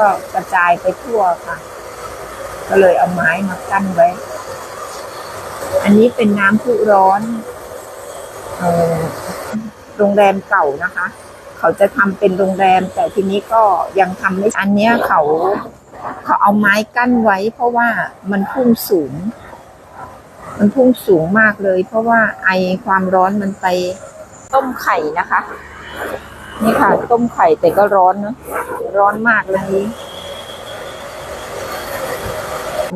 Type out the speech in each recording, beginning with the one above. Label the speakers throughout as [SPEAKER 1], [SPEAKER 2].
[SPEAKER 1] ก็กระจายไปทั่วค่ะ ก็เลยเอาไม้มากั้นไว้ อันนี้เป็นน้ำพุร้อนเออโรงแรมเก่านะคะ เขาจะทำเป็นโรงแรม แต่ทีนี้ก็ยังทำไม่อันเนี้ยเขาเขาเอาไม้กั้นไว้ เพราะว่ามันพุ่งสูง มันพุ่งสูงมากเลย เพราะว่าไอความร้อนมันไปต้มไข่นะคะ นี่ค่ะ ต้มไข่แต่ก็ร้อนเนอะร้อนมากเลย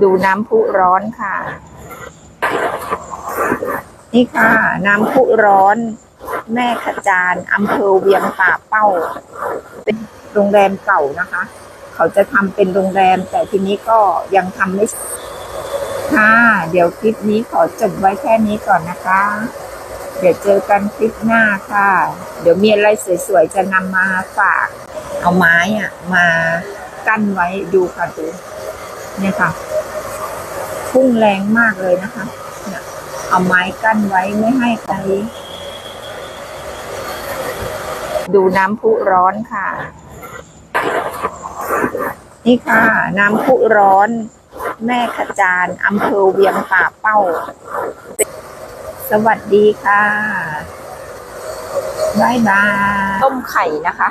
[SPEAKER 1] ดูน้ำพุร้อนค่ะ นี่ค่ะ น้ำพุร้อน แม่ขจารอำเภอเวียงป่าเป้า เป็นโรงแรมเก่านะคะ เขาจะทำเป็นโรงแรม แต่ทีนี้ก็ยังทำไม่เสร็จค่ะ เดี๋ยวคลิปนี้ขอจบไว้แค่นี้ก่อนนะคะ เดี๋ยวเจอกันคลิปหน้าค่ะ เดี๋ยวมีอะไรสวยๆจะนำมาฝาก เอาไม้อะมากั้นไว้ดูค่ะดูเนี่ยค่ะ พุ่งแรงมากเลยนะคะเนี่ยเอาไม้กั้นไว้ไม่ให้ใครดูน้ำพุร้อนค่ะ นี่ค่ะ น้ำพุร้อน แม่ขจารอำเภอเวียงป่าเป้าส วัสดีค่ะบายบาย ต้มไข่นะคะ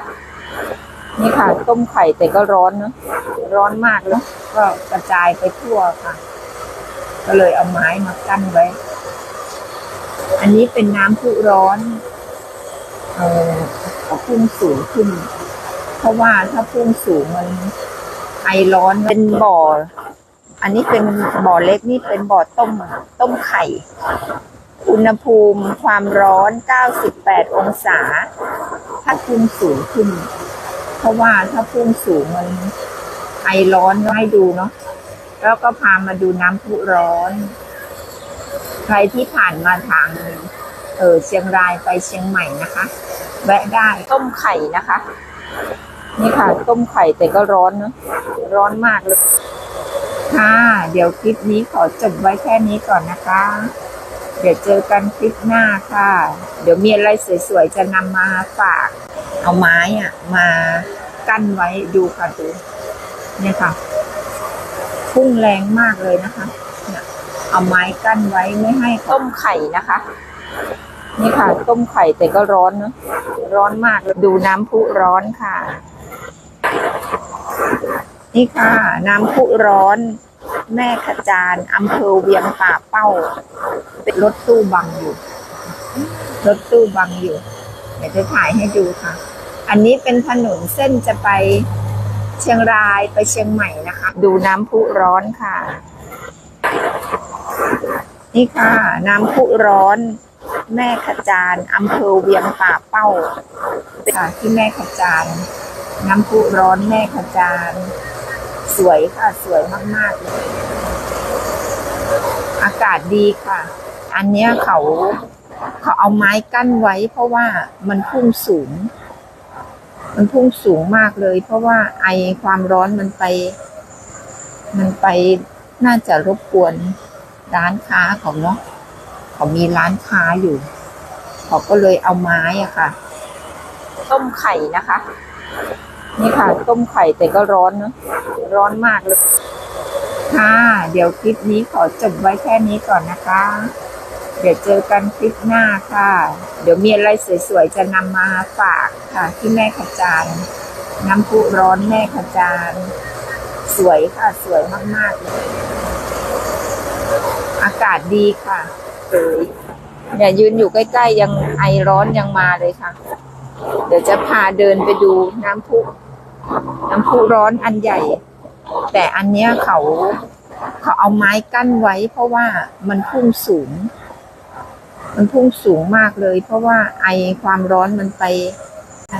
[SPEAKER 1] นี่ค่ะ ต้มไข่แต่ก็ร้อนเนอะร้อนมากแล้ว ก็กระจายไปทั่วค่ะ ก็เลยเอาไม้มากั้นไว้ อันนี้เป็นน้ำพุร้อนเอ่อเอาพุ่งสูงขึ้น เพราะว่าถ้าพุ่งสูงมันไอร้อนเป็นบ่อ อันนี้เป็นบ่อเล็กนี่เป็นบ่อต้มต้มไข่ อุณหภูมิความร้อน 98 องศา ถ้าพุ่งสูงขึ้น เพราะว่าถ้าพุ่งสูงมันไอร้อนให้ดูเนาะ แล้วก็พามาดูน้ำพุร้อน ใครที่ผ่านมาทางเออเชียงรายไปเชียงใหม่นะคะ แวะได้ต้มไข่นะคะ นี่ค่ะ ต้มไข่แต่ก็ร้อนเนอะร้อนมากเลย ค่ะ เดี๋ยวคลิปนี้ขอจบไว้แค่นี้ก่อนนะคะ เดี๋ยวเจอกันคลิปหน้าค่ะ เดี๋ยวมีอะไรสวยๆจะนำมาฝาก เอาไม้อะมากั้นไว้ดูค่ะดูเนี่ยค่ะ พุ่งแรงมากเลยนะคะเนี่ยเอาไม้กั้นไว้ไม่ให้ต้มไข่นะคะ นี่ค่ะ ต้มไข่แต่ก็ร้อนเนอะร้อนมากเลยดูน้ำพุร้อนค่ะ นี่ค่ะ น้ำพุร้อน แม่ขจารอำเภอเวียงป่าเป้า เป็นรถตู้บังอยู่ รถตู้บังอยู่ เดี๋ยวจะถ่ายให้ดูค่ะ อันนี้เป็นถนนเส้นจะไปเชียงรายไปเชียงใหม่นะคะ ดูน้ำพุร้อนค่ะ นี่ค่ะ น้ำพุร้อน แม่ขจารอำเภอเวียงป่าเป้าค่ะที่แม่ขจารน้ำพุร้อนแม่ขจาร สวยค่ะ สวยมากๆเลย อากาศดีค่ะ อันเนี้ยเขาเขาเอาไม้กั้นไว้ เพราะว่ามันพุ่งสูง มันพุ่งสูงมากเลย เพราะว่าไอความร้อนมันไป มันไปน่าจะรบกวนร้านค้าเขาเนาะเขามีร้านค้าอยู่ เขาก็เลยเอาไม้อะค่ะ ต้มไข่นะคะ นี่ค่ะ ต้มไข่แต่ก็ร้อนเนอะร้อนมากเลยค่ะเดี๋ยวคลิปนี้ขอจบไว้แค่นี้ก่อนนะคะ เดี๋ยวเจอกันคลิปหน้าค่ะ เดี๋ยวมีอะไรสวยๆจะนำมาฝากค่ะ ที่แม่ขจารน้ำพุร้อนแม่ขจารสวยค่ะ สวยมากๆเลยอากาศดีค่ะเลยเนี่ยยืนอยู่ใกล้ ๆ ยังไอร้อนยังมาเลยค่ะ เดี๋ยวจะพาเดินไปดูน้ำพุ น้ำพุร้อนอันใหญ่ แต่อันเนี้ยเขาเขาเอาไม้กั้นไว้ เพราะว่ามันพุ่งสูง มันพุ่งสูงมากเลย เพราะว่าไอความร้อนมันไปไอ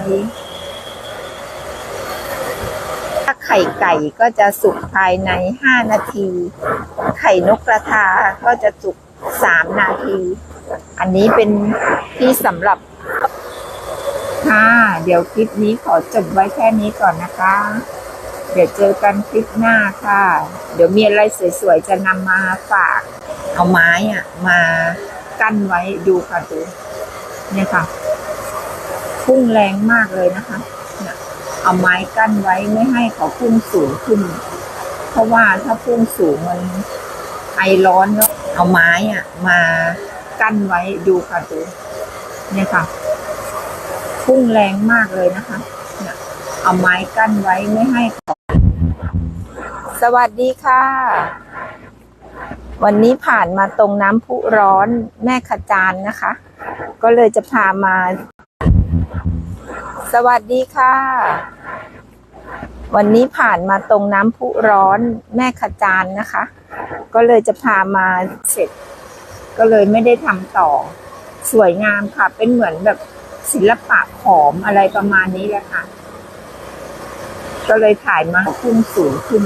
[SPEAKER 1] ถ้าไข่ไก่ก็จะสุกภายในห้านาที ไข่นกกระทาก็จะสุกสามนาที อันนี้เป็นที่สำหรับ ค่ะ เดี๋ยวคลิปนี้ขอจบไว้แค่นี้ก่อนนะคะ เดี๋ยวเจอกันคลิปหน้าค่ะ เดี๋ยวมีอะไรสวยๆจะนำมาฝาก เอาไม้อะมากั้นไว้ดูค่ะดูเนี่ยค่ะ พุ่งแรงมากเลยนะคะเนี่ยเอาไม้กั้นไว้ไม่ให้เขาพุ่งสูงขึ้น เพราะว่าถ้าพุ่งสูงมันไอร้อนแล้วเอาไม้อะมากั้นไว้ดูค่ะดูเนี่ยค่ะ พุ่งแรงมากเลยนะคะ เอาไม้กั้นไว้ไม่ให้ สวัสดีค่ะ วันนี้ผ่านมาตรงน้ำพุร้อนแม่ขจานนะคะ ก็เลยจะพามา สวัสดีค่ะ วันนี้ผ่านมาตรงน้ำพุร้อนแม่ขจานนะคะ ก็เลยจะพามาเสร็จ ก็เลยไม่ได้ทำต่อ สวยงามค่ะ เป็นเหมือนแบบ ศิลปะขอมอะไรประมาณนี้แหละค่ะ ก็เลยถ่ายมาพุ่งสูงขึ้น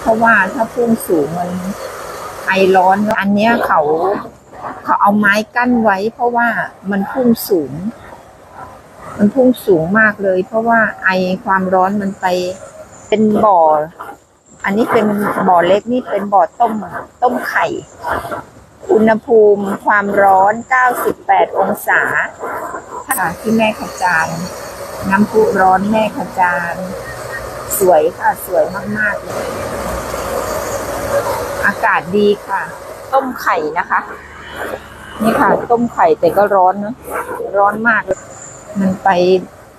[SPEAKER 1] เพราะว่าถ้าพุ่งสูงมันไอร้อนอันเนี้ยเขา เขาเอาไม้กั้นไว้ เพราะว่ามันพุ่งสูง มันพุ่งสูงมากเลย เพราะว่าไอความร้อนมันไปเป็นบ่อ อันนี้เป็นบ่อเล็กนี่เป็นบ่อต้มต้มไข่ อุณหภูมิความร้อน 98 องศา ค่ะที่แม่ขจานน้ำพุร้อนแม่ขจานสวยค่ะ สวยมากๆเลย อากาศดีค่ะ ต้มไข่นะคะ นี่ค่ะ ต้มไข่แต่ก็ร้อนเนอะร้อนมากเลยมันไป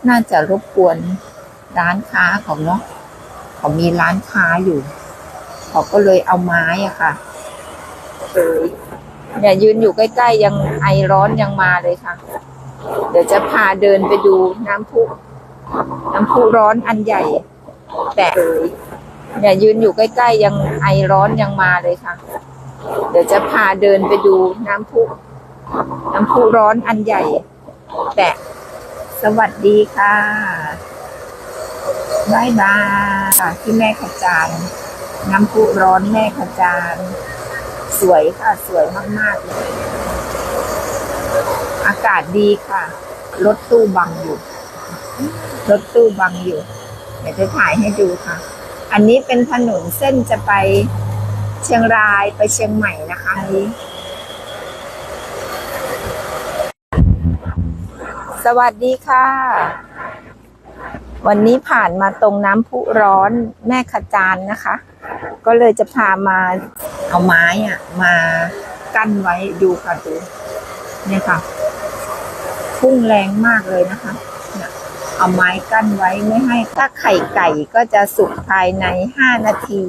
[SPEAKER 1] น่าจะรบกวนร้านค้าเขาเนาะเขามีร้านค้าอยู่ เขาก็เลยเอาไม้อะค่ะเลยเนี่ยยืนอยู่ใกล้ๆยังไอร้อนยังมาเลยค่ะ เดี๋ยวจะพาเดินไปดูน้ำพุน้ำพุร้อนอันใหญ่ แต่เลยเนี่ยยืนอยู่ใกล้ๆยังไอร้อนยังมาเลยค่ะ เดี๋ยวจะพาเดินไปดูน้ำพุน้ำพุร้อนอันใหญ่ แต่สวัสดีค่ะบายบายค่ะที่แม่ขจานน้ำพุร้อนแม่ขจานสวยค่ะ สวยมาก ๆ เลย อากาศดีค่ะ รถตู้บังอยู่ รถตู้บังอยู่ เดี๋ยวจะถ่ายให้ดูค่ะ อันนี้เป็นถนนเส้นจะไปเชียงรายไปเชียงใหม่นะคะนี้ สวัสดีค่ะ วันนี้ผ่านมาตรงน้ำพุร้อนแม่ขจานนะคะ ก็เลยจะพามาเอาไม้อะมากั้นไว้ดูค่ะดู เนี่ยค่ะ พุ่งแรงมากเลยนะคะเนี่ยเอาไม้กั้นไว้ไม่ให้ ถ้าไข่ไก่ก็จะสุกภายในห้านาที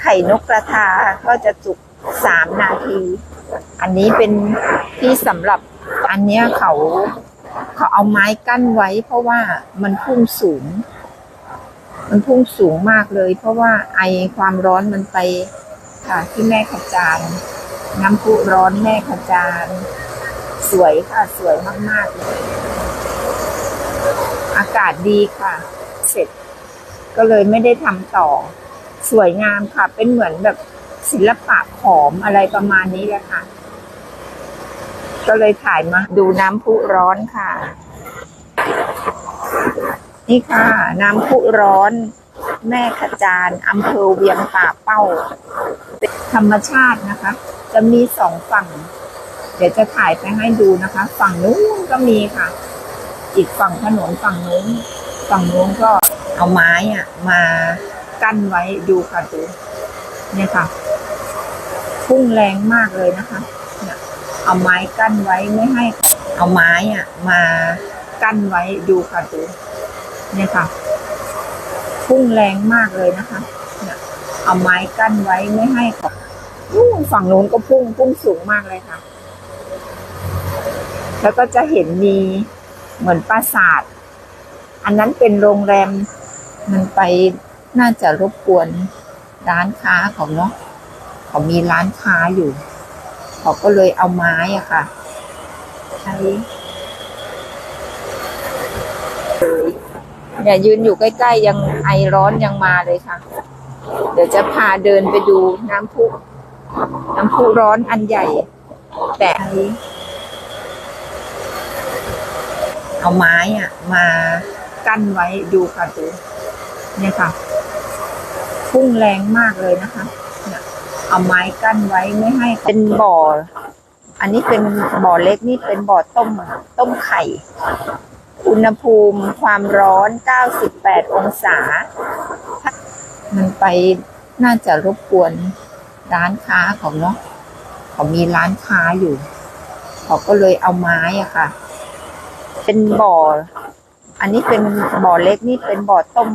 [SPEAKER 1] ไข่นกกระทาก็จะสุกสามนาที อันนี้เป็นที่สำหรับอันเนี้ยเขาเขาเอาไม้กั้นไว้ เพราะว่ามันพุ่งสูง มันพุ่งสูงมากเลย เพราะว่าไอความร้อนมันไปค่ะที่แม่ขจานน้ำพุร้อนแม่ขจาน สวยค่ะ สวยมากๆเลยอากาศดีค่ะ เสร็จ ก็เลยไม่ได้ทำต่อ สวยงามค่ะ เป็นเหมือนแบบศิลปะขอมอะไรประมาณนี้แหละค่ะ ก็เลยถ่ายมาดูน้ำพุร้อนค่ะ นี่ค่ะ น้ำพุร้อน แม่ขจานอำเภอเวียงป่าเป้าธรรมชาตินะคะ จะมีสองฝั่ง เดี๋ยวจะถ่ายไปให้ดูนะคะ ฝั่งนู้นก็มีค่ะ อีกฝั่งถนนฝั่งนู้นฝั่งนู้นก็เอาไม้อะมากั้นไว้ดูค่ะดูเนี่ยค่ะ พุ่งแรงมากเลยนะคะ เนี่ย เอาไม้กั้นไว้ไม่ให้ เอาไม้อะมากั้นไว้ดูค่ะดูเนี่ยค่ะ พุ่งแรงมากเลยนะคะ เนี่ย เอาไม้กั้นไว้ไม่ให้ฝั่งนู้นก็พุ่งพุ่งสูงมากเลยค่ะ แล้วก็จะเห็นมีเหมือนปราสาท อันนั้นเป็นโรงแรม มันไปน่าจะรบกวนร้านค้าเขาเนาะเขามีร้านค้าอยู่ เขาก็เลยเอาไม้อะค่ะ ใช้เลยเนี่ยยืนอยู่ใกล้ๆ ยังไอร้อนยังมาเลยค่ะ เดี๋ยวจะพาเดินไปดูน้ำพุน้ำพุร้อนอันใหญ่ แต่ เอาไม้อะมากั้นไว้ดูค่ะดูเนี่ยค่ะ พุ่งแรงมากเลยนะคะเนี่ยเอาไม้กั้นไว้ไม่ให้เป็นบ่อ อันนี้เป็นบ่อเล็กนี่เป็นบ่อต้มต้มไข่ อุณหภูมิความร้อน 98 องศา มันไปน่าจะรบกวนร้านค้าของเนาะเขามีร้านค้าอยู่ เขาก็เลยเอาไม้อะค่ะ เป็นบ่อ อันนี้เป็นบ่อเล็กนี่เป็นบ่อต้ม